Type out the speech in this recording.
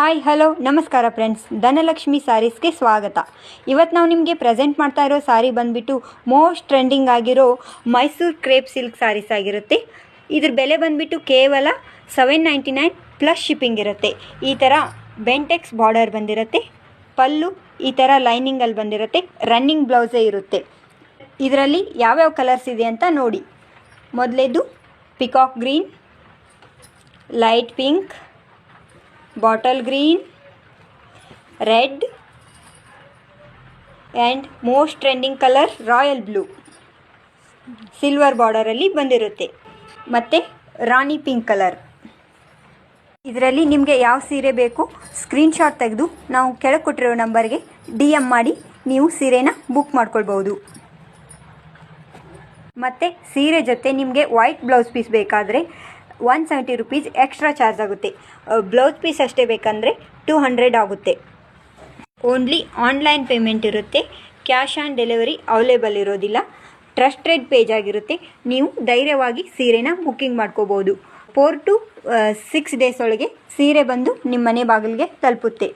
Hi hello ನಮಸ್ಕಾರ friends Dhanalakshmi ಸ್ಯಾರೀಸ್ಗೆ ಸ್ವಾಗತ. ಇವತ್ತು ನಾವು ನಿಮಗೆ ಪ್ರೆಸೆಂಟ್ ಮಾಡ್ತಾ ಇರೋ ಸಾರಿ ಬಂದುಬಿಟ್ಟು ಮೋಸ್ಟ್ ಟ್ರೆಂಡಿಂಗ್ ಆಗಿರೋ ಮೈಸೂರು ಕ್ರೇಪ್ ಸಿಲ್ಕ್ ಸ್ಯಾರೀಸ್ ಆಗಿರುತ್ತೆ. ಇದ್ರ ಬೆಲೆ ಬಂದುಬಿಟ್ಟು ಕೇವಲ seven ninety nine plus shipping ಇರುತ್ತೆ. ಈ ಥರ ಬೆಂಟೆಕ್ಸ್ ಬಾರ್ಡರ್ ಬಂದಿರುತ್ತೆ. ಪಲ್ಲು ಈ ಥರ ಲೈನಿಂಗಲ್ಲಿ ಬಂದಿರುತ್ತೆ. ರನ್ನಿಂಗ್ ಬ್ಲೌಸೇ ಇರುತ್ತೆ. ಇದರಲ್ಲಿ ಯಾವ್ಯಾವ ಕಲರ್ಸ್ ಇದೆ ಅಂತ ನೋಡಿ. ಮೊದಲೇದು peacock green light pink bottle green, red and most trending colour royal blue. Silver ಬಾರ್ಡರಲ್ಲಿ ಬಂದಿರುತ್ತೆ. ಮತ್ತು ರಾಣಿ ಪಿಂಕ್ ಕಲರ್. ಇದರಲ್ಲಿ ನಿಮಗೆ ಯಾವ ಸೀರೆ ಬೇಕು ಸ್ಕ್ರೀನ್ಶಾಟ್ ತೆಗೆದು ನಾವು ಕೆಳಗೆ ಕೊಟ್ಟಿರೋ ನಂಬರ್ಗೆ ಡಿ ಎಂ ಮಾಡಿ, ನೀವು ಸೀರೆನ ಬುಕ್ ಮಾಡ್ಕೊಳ್ಬೋದು ಮತ್ತು ಸೀರೆ ಜೊತೆ ನಿಮಗೆ ವೈಟ್ ಬ್ಲೌಸ್ ಪೀಸ್ ಬೇಕಾದರೆ one seventy rupees extra charge ಆಗುತ್ತೆ. ಬ್ಲೌಸ್ ಪೀಸ್ ಅಷ್ಟೇ ಬೇಕಂದರೆ ಟೂ ಹಂಡ್ರೆಡ್ ಆಗುತ್ತೆ. ಓನ್ಲಿ ಆನ್ಲೈನ್ ಪೇಮೆಂಟ್ ಇರುತ್ತೆ. ಕ್ಯಾಶ್ ಆನ್ ಡೆಲಿವರಿ ಅವೈಲೇಬಲ್ ಇರೋದಿಲ್ಲ. ಟ್ರಸ್ಟೆಡ್ ಪೇಜ್ ಆಗಿರುತ್ತೆ. ನೀವು ಧೈರ್ಯವಾಗಿ ಸೀರೆನ ಬುಕ್ಕಿಂಗ್ ಮಾಡ್ಕೋಬೋದು ಫೋರ್ ಟು ಸಿಕ್ಸ್ ಡೇಸ್ ಒಳಗೆ ಸೀರೆ ಬಂದು ನಿಮ್ಮ ಮನೆ ಬಾಗಿಲಿಗೆ ತಲುಪುತ್ತೆ.